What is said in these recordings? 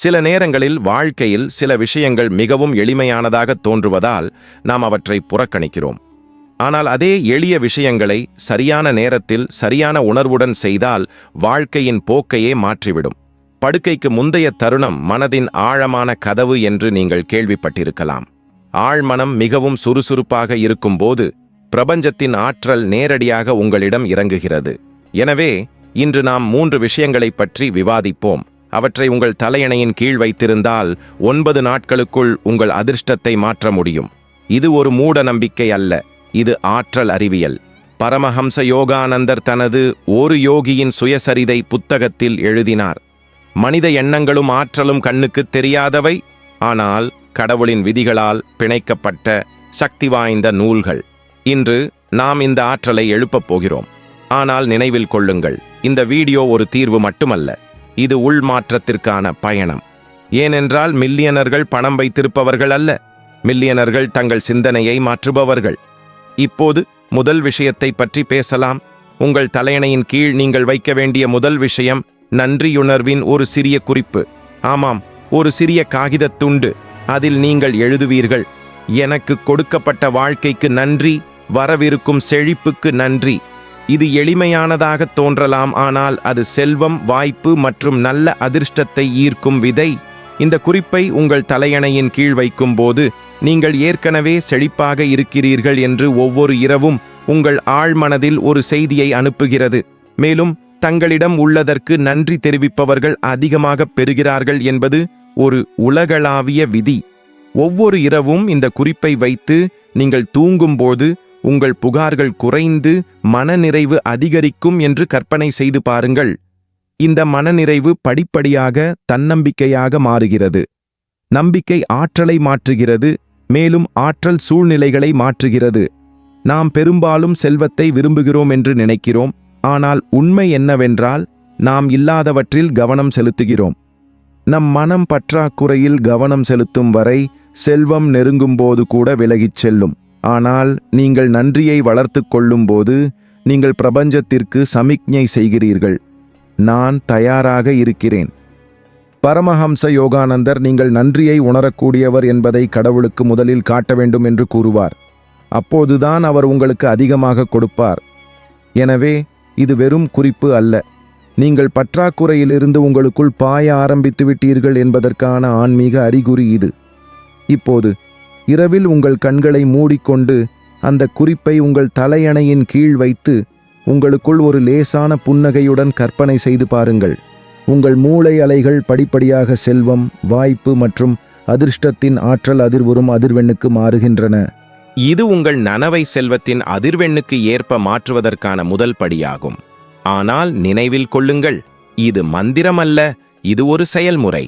சில நேரங்களில் வாழ்க்கையில் சில விஷயங்கள் மிகவும் எளிமையானதாக தோன்றுவதால் நாம் அவற்றை புறக்கணிக்கிறோம். ஆனால் அதே எளிய விஷயங்களை சரியான நேரத்தில் சரியான உணர்வுடன் செய்தால் வாழ்க்கையின் போக்கையே மாற்றிவிடும். படுக்கைக்கு முந்தைய தருணம் மனதின் ஆழமான கதவு என்று நீங்கள் கேள்விப்பட்டிருக்கலாம். ஆழ்மனம் மிகவும் சுறுசுறுப்பாக இருக்கும்போது பிரபஞ்சத்தின் ஆற்றல் நேரடியாக உங்களிடம் இறங்குகிறது. எனவே இன்று நாம் மூன்று விஷயங்களைப் பற்றி விவாதிப்போம். அவற்றை உங்கள் தலையணையின் கீழ் வைத்திருந்தால் ஒன்பது நாட்களுக்குள் உங்கள் அதிர்ஷ்டத்தை மாற்ற முடியும். இது ஒரு மூட நம்பிக்கை அல்ல. இது ஆற்றல் அறிவியல். பரமஹம்ச யோகானந்தர் தனது ஒரு யோகியின் சுயசரிதை புத்தகத்தில் எழுதினார். மனித எண்ணங்களும் ஆற்றலும் கண்ணுக்குத் தெரியாதவை ஆனால் கடவுளின் விதிகளால் பிணைக்கப்பட்ட சக்தி வாய்ந்த நூல்கள். இன்று நாம் இந்த ஆற்றலை எழுப்பப் போகிறோம். ஆனால் நினைவில் கொள்ளுங்கள் இந்த வீடியோ ஒரு தீர்வு மட்டுமல்ல. இது உள்மாற்றத்திற்கான பயணம். ஏனென்றால் மில்லியனர்கள் பணம் வைத்திருப்பவர்கள் அல்ல மில்லியனர்கள் தங்கள் சிந்தனையை மாற்றுபவர்கள். இப்போது முதல் விஷயத்தை பற்றி பேசலாம். உங்கள் தலையணையின் கீழ் நீங்கள் வைக்க வேண்டிய முதல் விஷயம் நன்றியுணர்வின் ஒரு சிறிய குறிப்பு. ஆமாம் ஒரு சிறிய காகிதத் துண்டு. அதில் நீங்கள் எழுதுவீர்கள் எனக்கு கொடுக்கப்பட்ட வாழ்க்கைக்கு நன்றி வரவிருக்கும் செழிப்புக்கு நன்றி. இது எளிமையானதாக தோன்றலாம் ஆனால் அது செல்வம் வாய்ப்பு மற்றும் நல்ல அதிர்ஷ்டத்தை ஈர்க்கும் விதை. இந்த குறிப்பை உங்கள் தலையணையின் கீழ் வைக்கும்போது நீங்கள் ஏற்கனவே செழிப்பாக இருக்கிறீர்கள் என்று ஒவ்வொரு இரவும் உங்கள் ஆழ்மனதில் ஒரு செய்தியை அனுப்புகிறது. மேலும் தங்களிடம் உள்ளதற்கு நன்றி தெரிவிப்பவர்கள் அதிகமாக பெறுகிறார்கள் என்பது ஒரு உலகளாவிய விதி. ஒவ்வொரு இரவும் இந்த குறிப்பை வைத்து நீங்கள் தூங்கும்போது உங்கள் புகார்கள் குறைந்து மனநிறைவு அதிகரிக்கும் என்று கற்பனை செய்து பாருங்கள். இந்த மனநிறைவு படிப்படியாக தன்னம்பிக்கையாக மாறுகிறது. நம்பிக்கை ஆற்றலை மாற்றுகிறது மேலும் ஆற்றல் சூழ்நிலைகளை மாற்றுகிறது. நாம் பெரும்பாலும் செல்வத்தை விரும்புகிறோம் என்று நினைக்கிறோம் ஆனால் உண்மை என்னவென்றால் நாம் இல்லாதவற்றில் கவனம் செலுத்துகிறோம். நம் மனம் பற்றாக்குறையில் கவனம் செலுத்தும் வரை செல்வம் நெருங்கும்போது கூட விலகிச் செல்லும். ஆனால் நீங்கள் நன்றியை வளர்த்து கொள்ளும்போது நீங்கள் பிரபஞ்சத்திற்கு சமிக்ஞை செய்கிறீர்கள். நான் தயாராக இருக்கிறேன். பரமஹம்ச யோகானந்தர் நீங்கள் நன்றியை உணரக்கூடியவர் என்பதை கடவுளுக்கு முதலில் காட்ட வேண்டும் என்று கூறுவார். அப்போதுதான் அவர் உங்களுக்கு அதிகமாக கொடுப்பார். எனவே இது வெறும் குறிப்பு அல்ல. நீங்கள் பற்றாக்குறையிலிருந்து உங்களுக்குள் பாய ஆரம்பித்து விட்டீர்கள் என்பதற்கான ஆன்மீக அறிகுறி இது. இப்போது இரவில் உங்கள் கண்களை மூடிக்கொண்டு அந்த குறிப்பை உங்கள் தலையணையின் கீழ் வைத்து உங்களுக்குள் ஒரு லேசான புன்னகையுடன் கற்பனை செய்து பாருங்கள். உங்கள் மூளை அலைகள் படிப்படியாக செல்வம் வாய்ப்பு மற்றும் அதிர்ஷ்டத்தின் ஆற்றல் அதிர்வுறும் அதிர்வெண்ணுக்கு மாறுகின்றன. இது உங்கள் நனவை செல்வத்தின் அதிர்வெண்ணுக்கு ஏற்ப மாற்றுவதற்கான முதல் படியாகும். ஆனால் நினைவில் கொள்ளுங்கள் இது மந்திரமல்ல இது ஒரு செயல்முறை.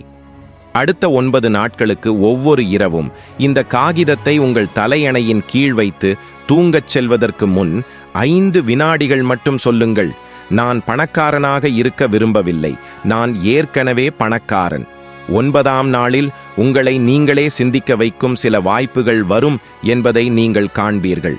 அடுத்த ஒன்பது நாட்களுக்கு ஒவ்வொரு இரவும் இந்த காகிதத்தை உங்கள் தலையணையின் கீழ் வைத்து தூங்கச் செல்வதற்கு முன் ஐந்து வினாடிகள் மட்டும் சொல்லுங்கள். நான் பணக்காரனாக இருக்க விரும்பவில்லை. நான் ஏற்கனவே பணக்காரன். ஒன்பதாம் நாளில் உங்களை நீங்களே சிந்திக்க வைக்கும் சில வாய்ப்புகள் வரும் என்பதை நீங்கள் காண்பீர்கள்.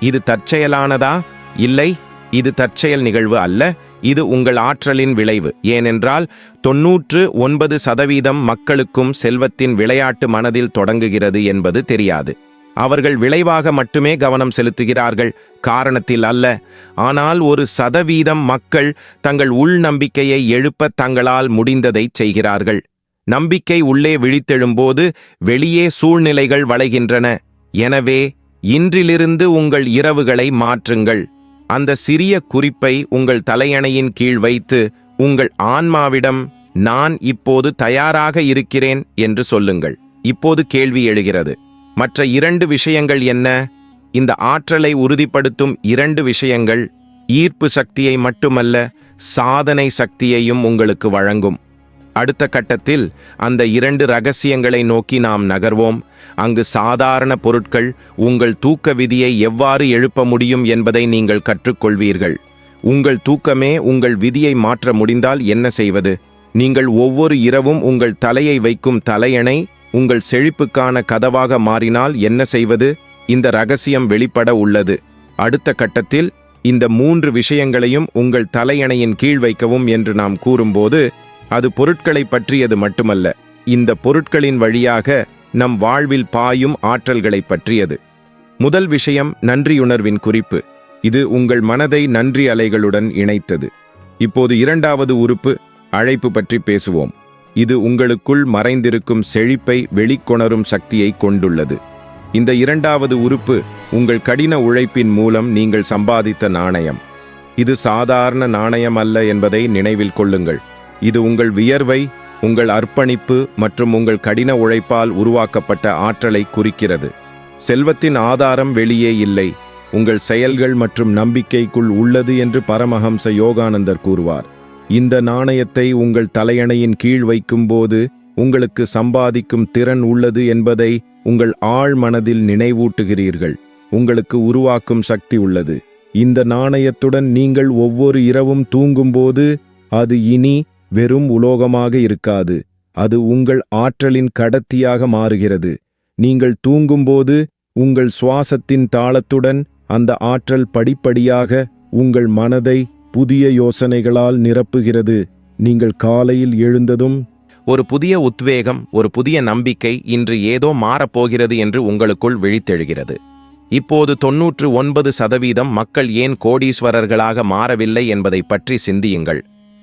இது தற்செயலானதா? இல்லை இது தற்செயல் நிகழ்வு அல்ல. இது உங்கள் ஆற்றலின் விளைவு. ஏனென்றால் தொன்னூற்று ஒன்பது சதவீதம் மக்களுக்கும் செல்வத்தின் விளையாட்டு மனதில் தொடங்குகிறது என்பது தெரியாது. அவர்கள் விளைவாக மட்டுமே கவனம் செலுத்துகிறார்கள். காரணத்தில் அல்ல. ஆனால் ஒரு சதவீதம் மக்கள் தங்கள் உள் நம்பிக்கையை எழுப்ப தங்களால் முடிந்ததை செய்கிறார்கள். நம்பிக்கை உள்ளே விழித்தெழும்போது வெளியே சூழ்நிலைகள் வளைகின்றன. எனவே இன்றிலிருந்து உங்கள் இரவுகளை மாற்றுங்கள். அந்த சிறிய குறிப்பை உங்கள் தலையணையின் கீழ் வைத்து உங்கள் ஆன்மாவிடம் நான் இப்போது தயாராக இருக்கிறேன் என்று சொல்லுங்கள். இப்போது கேள்வி எழுகிறது. மற்ற இரண்டு விஷயங்கள் என்ன? இந்த ஆற்றலை உறுதிப்படுத்தும் இரண்டு விஷயங்கள் ஈர்ப்பு சக்தியை மட்டுமல்ல சாதனை சக்தியையும் உங்களுக்கு வழங்கும். அடுத்த கட்டத்தில் அந்த இரண்டு ரகசியங்களை நோக்கி நாம் நகர்வோம். அங்கு சாதாரண பொருட்கள் உங்கள் தூக்க விதியை எவ்வாறு எழுப்ப முடியும் என்பதை நீங்கள் கற்றுக்கொள்வீர்கள். உங்கள் தூக்கமே உங்கள் விதியை மாற்ற முடிந்தால் என்ன செய்வது? நீங்கள் ஒவ்வொரு இரவும் உங்கள் தலையை வைக்கும் தலையணை உங்கள் செழிப்புக்கான கதவாக மாறினால் என்ன செய்வது? இந்த ரகசியம் வெளிப்பட உள்ளது. அடுத்த கட்டத்தில் இந்த மூன்று விஷயங்களையும் உங்கள் தலையணையின் கீழ் வைக்கவும் என்று நாம் கூறும்போது அது பொருட்களை பற்றியது மட்டுமல்ல இந்த பொருட்களின் வழியாக நம் வாழ்வில் பாயும் ஆற்றல்களைப் பற்றியது. முதல் விஷயம் நன்றியுணர்வின் குறிப்பு. இது உங்கள் மனதை நன்றி அலைகளுடன் இணைத்தது. இப்போது இரண்டாவது உறுப்பு அழைப்பு பற்றி பேசுவோம். இது உங்களுக்குள் மறைந்திருக்கும் செழிப்பை வெளிக்கொணரும் சக்தியை கொண்டுள்ளது. இந்த இரண்டாவது உறுப்பு உங்கள் கடின உழைப்பின் மூலம் நீங்கள் சம்பாதித்த நாணயம். இது சாதாரண நாணயம் அல்ல என்பதை நினைவில் கொள்ளுங்கள். இது உங்கள் வியர்வை உங்கள் அர்ப்பணிப்பு மற்றும் உங்கள் கடின உழைப்பால் உருவாக்கப்பட்ட ஆற்றலை குறிக்கிறது. செல்வத்தின் ஆதாரம் வெளியே இல்லை. உங்கள் செயல்கள் மற்றும் நம்பிக்கைக்குள் உள்ளது என்று பரமஹம்ச யோகானந்தர் கூறுவார். இந்த நாணயத்தை உங்கள் தலையணையின் கீழ் வைக்கும்போது உங்களுக்கு சம்பாதிக்கும் திறன் உள்ளது என்பதை உங்கள் ஆழ் மனதில் நினைவூட்டுகிறீர்கள். உங்களுக்கு உருவாக்கும் சக்தி உள்ளது. இந்த நாணயத்துடன் நீங்கள் ஒவ்வொரு இரவும் தூங்கும்போது அது இனி வெறும் உலோகமாக இருக்காது. அது உங்கள் ஆற்றலின் கடத்தியாக மாறுகிறது. நீங்கள் தூங்கும்போது உங்கள் சுவாசத்தின் தாளத்துடன் அந்த ஆற்றல் படிப்படியாக உங்கள் மனதை புதிய யோசனைகளால் நிரப்புகிறது. நீங்கள் காலையில் எழுந்ததும் ஒரு புதிய உத்வேகம் ஒரு புதிய நம்பிக்கை இன்று ஏதோ மாறப்போகிறது என்று உங்களுக்குள் விழித்தெழுகிறது. இப்போது தொன்னூற்று ஒன்பது சதவீதம் மக்கள் ஏன் கோடீஸ்வரர்களாக மாறவில்லை என்பதை பற்றி சிந்தியுங்கள்.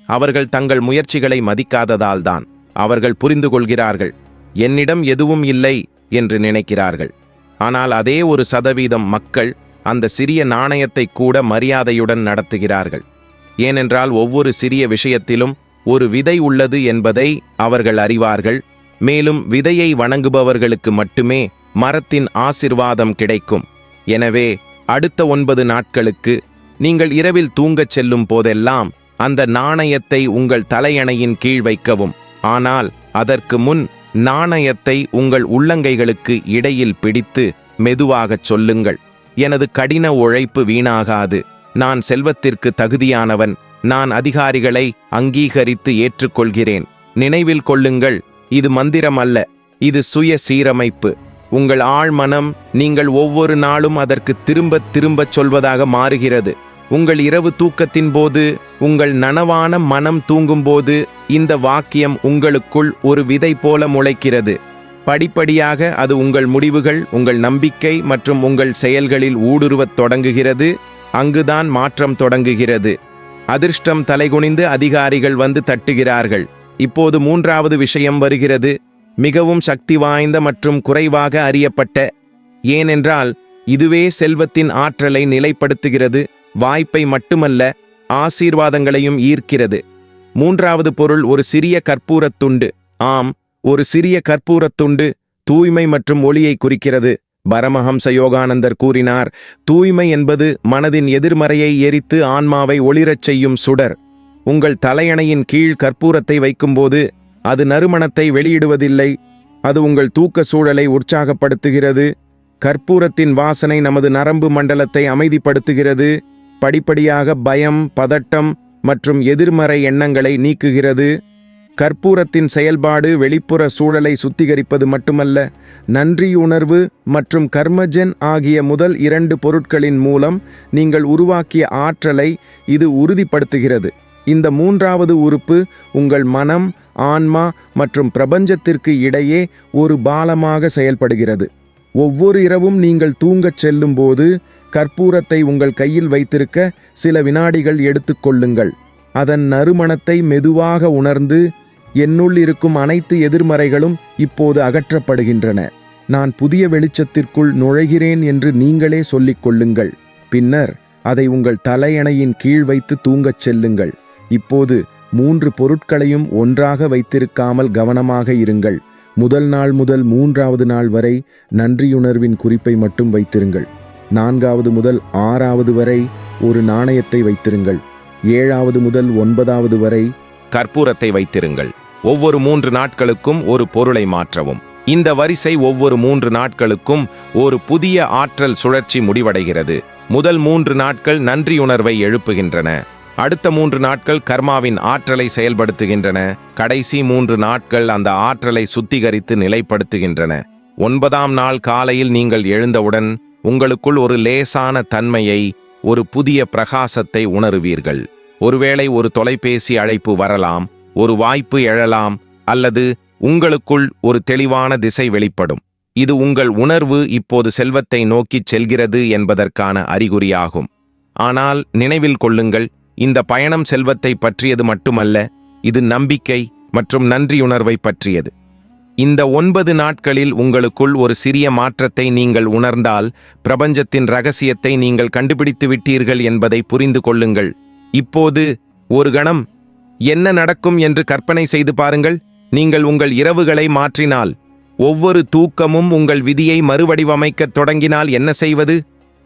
அவர்கள் தங்கள் முயற்சிகளை மதிக்காததால்தான் அவர்கள் புரிந்து கொள்கிறார்கள் என்னிடம் எதுவும் இல்லை என்று நினைக்கிறார்கள். ஆனால் அதே ஒரு சதவீதம் மக்கள் அந்த சிறிய நாணயத்தை கூட மரியாதையுடன் நடத்துகிறார்கள். ஏனென்றால் ஒவ்வொரு சிறிய விஷயத்திலும் ஒரு விதை உள்ளது என்பதை அவர்கள் அறிவார்கள். மேலும் விதையை வணங்குபவர்களுக்கு மட்டுமே மரத்தின் ஆசிர்வாதம் கிடைக்கும். எனவே அடுத்த ஒன்பது நாட்களுக்கு நீங்கள் இரவில் தூங்கச் செல்லும் போதெல்லாம் அந்த நாணயத்தை உங்கள் தலையணையின் கீழ் வைக்கவும். ஆனால் அதற்கு முன் நாணயத்தை உங்கள் உள்ளங்கைகளுக்கு இடையில் பிடித்து மெதுவாகச் சொல்லுங்கள். எனது கடின உழைப்பு வீணாகாது. நான் செல்வத்திற்கு தகுதியானவன். நான் அதிகாரிகளை அங்கீகரித்து ஏற்றுக்கொள்கிறேன். நினைவில் கொள்ளுங்கள் இது மந்திரம் அல்ல இது சுய சீரமைப்பு. உங்கள் ஆழ்மனம் நீங்கள் ஒவ்வொரு நாளும் அதற்கு திரும்பத் திரும்பச் சொல்வதாக மாறுகிறது. உங்கள் இரவு தூக்கத்தின் போது உங்கள் நனவான மனம் தூங்கும்போது இந்த வாக்கியம் உங்களுக்குள் ஒரு விதை போல முளைக்கிறது. படிப்படியாக அது உங்கள் முடிவுகள் உங்கள் நம்பிக்கை மற்றும் உங்கள் செயல்களில் ஊடுருவத் தொடங்குகிறது. அங்குதான் மாற்றம் தொடங்குகிறது. அதிர்ஷ்டம் தலைகுனிந்து அதிகாரிகள் வந்து தட்டுகிறார்கள். இப்போது மூன்றாவது விஷயம் வருகிறது. மிகவும் சக்தி வாய்ந்த மற்றும் குறைவாக அறியப்பட்ட ஏனென்றால் இதுவே செல்வத்தின் ஆற்றலை நிலைப்படுத்துகிறது. வாய்ப்பை மட்டுமல்ல ஆசீர்வாதங்களையும் ஈர்க்கிறது. மூன்றாவது பொருள் ஒரு சிறிய கற்பூரத் துண்டு. ஆம் ஒரு சிறிய கற்பூரத் துண்டு தூய்மை மற்றும் ஒளியை குறிக்கிறது. பரமஹம்ச யோகானந்தர் கூறினார் தூய்மை என்பது மனதின் எதிர்மறையை எரித்து ஆன்மாவை ஒளிரச் செய்யும் சுடர். உங்கள் தலையணையின் கீழ் கற்பூரத்தை வைக்கும்போது அது நறுமணத்தை வெளியிடுவதில்லை. அது உங்கள் தூக்க சூழலை உற்சாகப்படுத்துகிறது. கற்பூரத்தின் வாசனை நமது நரம்பு மண்டலத்தை அமைதிப்படுத்துகிறது. படிப்படியாக பயம் பதட்டம் மற்றும் எதிர்மறை எண்ணங்களை நீக்குகிறது. கற்பூரத்தின் செயல்பாடு வெளிப்புற சூழலை சுத்திகரிப்பது மட்டுமல்ல நன்றியுணர்வு மற்றும் கர்மஜன் ஆகிய முதல் இரண்டு பொருட்களின் மூலம் நீங்கள் உருவாக்கிய ஆற்றலை இது உறுதிப்படுத்துகிறது. இந்த மூன்றாவது உறுப்பு உங்கள் மனம் ஆன்மா மற்றும் பிரபஞ்சத்திற்கு இடையே ஒரு பாலமாக செயல்படுகிறது. ஒவ்வொரு இரவும் நீங்கள் தூங்கச் செல்லும்போது கற்பூரத்தை உங்கள் கையில் வைத்திருக்க சில வினாடிகள் எடுத்துக்கொள்ளுங்கள் அதன் நறுமணத்தை மெதுவாக உணர்ந்து என்னுள் இருக்கும் அனைத்து எதிர்மறைகளும் இப்போது அகற்றப்படுகின்றன. நான் புதிய வெளிச்சத்திற்குள் நுழைகிறேன் என்று நீங்களே சொல்லிக் கொள்ளுங்கள். பின்னர் அதை உங்கள் தலையணையின் கீழ் வைத்து தூங்கச் செல்லுங்கள். இப்போது மூன்று பொருட்களையும் ஒன்றாக வைத்திருக்காமல் கவனமாக இருங்கள். முதல் நாள் முதல் மூன்றாவது நாள் வரை நன்றியுணர்வின் குறிப்பை மட்டும் வைத்திருங்கள். நான்காவது முதல் ஆறாவது வரை ஒரு நாணயத்தை வைத்திருங்கள். ஏழாவது முதல் ஒன்பதாவது வரை கற்பூரத்தை வைத்திருங்கள். ஒவ்வொரு மூன்று நாட்களுக்கும் ஒரு பொருளை மாற்றவும். இந்த வரிசை ஒவ்வொரு மூன்று நாட்களுக்கும் ஒரு புதிய ஆற்றல் சுழற்சி முடிவடைகிறது. முதல் மூன்று நாட்கள் நன்றியுணர்வை எழுப்புகின்றன. அடுத்த மூன்று நாட்கள் கர்மாவின் ஆற்றலை செயல்படுத்துகின்றன. கடைசி மூன்று நாட்கள் அந்த ஆற்றலை சுத்திகரித்து நிலைப்படுத்துகின்றன. ஒன்பதாம் நாள் காலையில் நீங்கள் எழுந்தவுடன் உங்களுக்குள் ஒரு லேசான தன்மையை ஒரு புதிய பிரகாசத்தை உணருவீர்கள். ஒருவேளை ஒரு தொலைபேசி அழைப்பு வரலாம் ஒரு வாய்ப்பு எழலாம் அல்லது உங்களுக்குள் ஒரு தெளிவான திசை வெளிப்படும். இது உங்கள் உணர்வு இப்போது செல்வத்தை நோக்கிச் செல்கிறது என்பதற்கான அறிகுறியாகும். ஆனால் நினைவில் கொள்ளுங்கள் இந்த பயணம் செல்வத்தை பற்றியது மட்டுமல்ல இது நம்பிக்கை மற்றும் நன்றியுணர்வை பற்றியது. இந்த ஒன்பது நாட்களில் உங்களுக்குள் ஒரு சிறிய மாற்றத்தை நீங்கள் உணர்ந்தால் பிரபஞ்சத்தின் ரகசியத்தை நீங்கள் கண்டுபிடித்து விட்டீர்கள் என்பதை புரிந்து கொள்ளுங்கள். இப்போது ஒரு கணம் என்ன நடக்கும் என்று கற்பனை செய்து பாருங்கள். நீங்கள் உங்கள் இரவுகளை மாற்றினால் ஒவ்வொரு தூக்கமும் உங்கள் விதியை மறுவடிவமைக்கத் தொடங்கினால் என்ன செய்வது?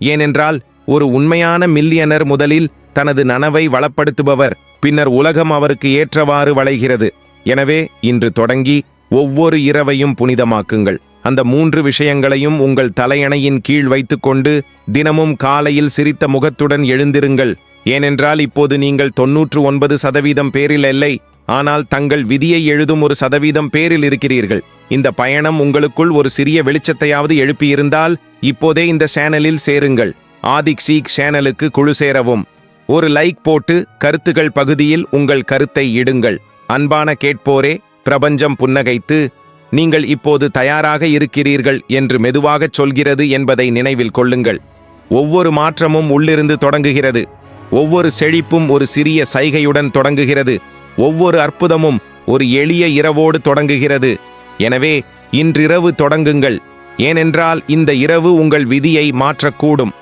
ஏனென்றால் ஒரு உண்மையான மில்லியனர் முதலில் தனது நனவை வளப்படுத்துபவர் பின்னர் உலகம் அவருக்கு ஏற்றவாறு வளைகிறது. எனவே இன்று தொடங்கி ஒவ்வொரு இரவையும் புனிதமாக்குங்கள். அந்த மூன்று விஷயங்களையும் உங்கள் தலையணையின் கீழ் வைத்துக்கொண்டு தினமும் காலையில் சிரித்த முகத்துடன் எழுந்திருங்கள். ஏனென்றால் இப்போது நீங்கள் தொன்னூற்று ஒன்பது சதவீதம் பேரில் இல்லை ஆனால் தங்கள் விதியை எழுதும் ஒரு சதவீதம் பேரில் இருக்கிறீர்கள். இந்த பயணம் உங்களுக்குள் ஒரு சிறிய வெளிச்சத்தையாவது எழுப்பியிருந்தால் இப்போதே இந்த சேனலில் சேருங்கள். ஆதிக் சீக் சேனலுக்கு குழு சேரவும். ஒரு லைக் போட்டு கருத்துகள் பகுதியில் உங்கள் கருத்தை இடுங்கள். அன்பான கேட்போரே பிரபஞ்சம் புன்னகைத்து நீங்கள் இப்போது தயாராக இருக்கிறீர்கள் என்று மெதுவாகச் சொல்கிறது என்பதை நினைவில் கொள்ளுங்கள். ஒவ்வொரு மாற்றமும் உள்ளிருந்து தொடங்குகிறது. ஒவ்வொரு செழிப்பும் ஒரு சிறிய சைகையுடன் தொடங்குகிறது. ஒவ்வொரு அற்புதமும் ஒரு எளிய இரவோடு தொடங்குகிறது. எனவே இன்றிரவு தொடங்குங்கள். ஏனென்றால் இந்த இரவு உங்கள் விதியை மாற்றக்கூடும்.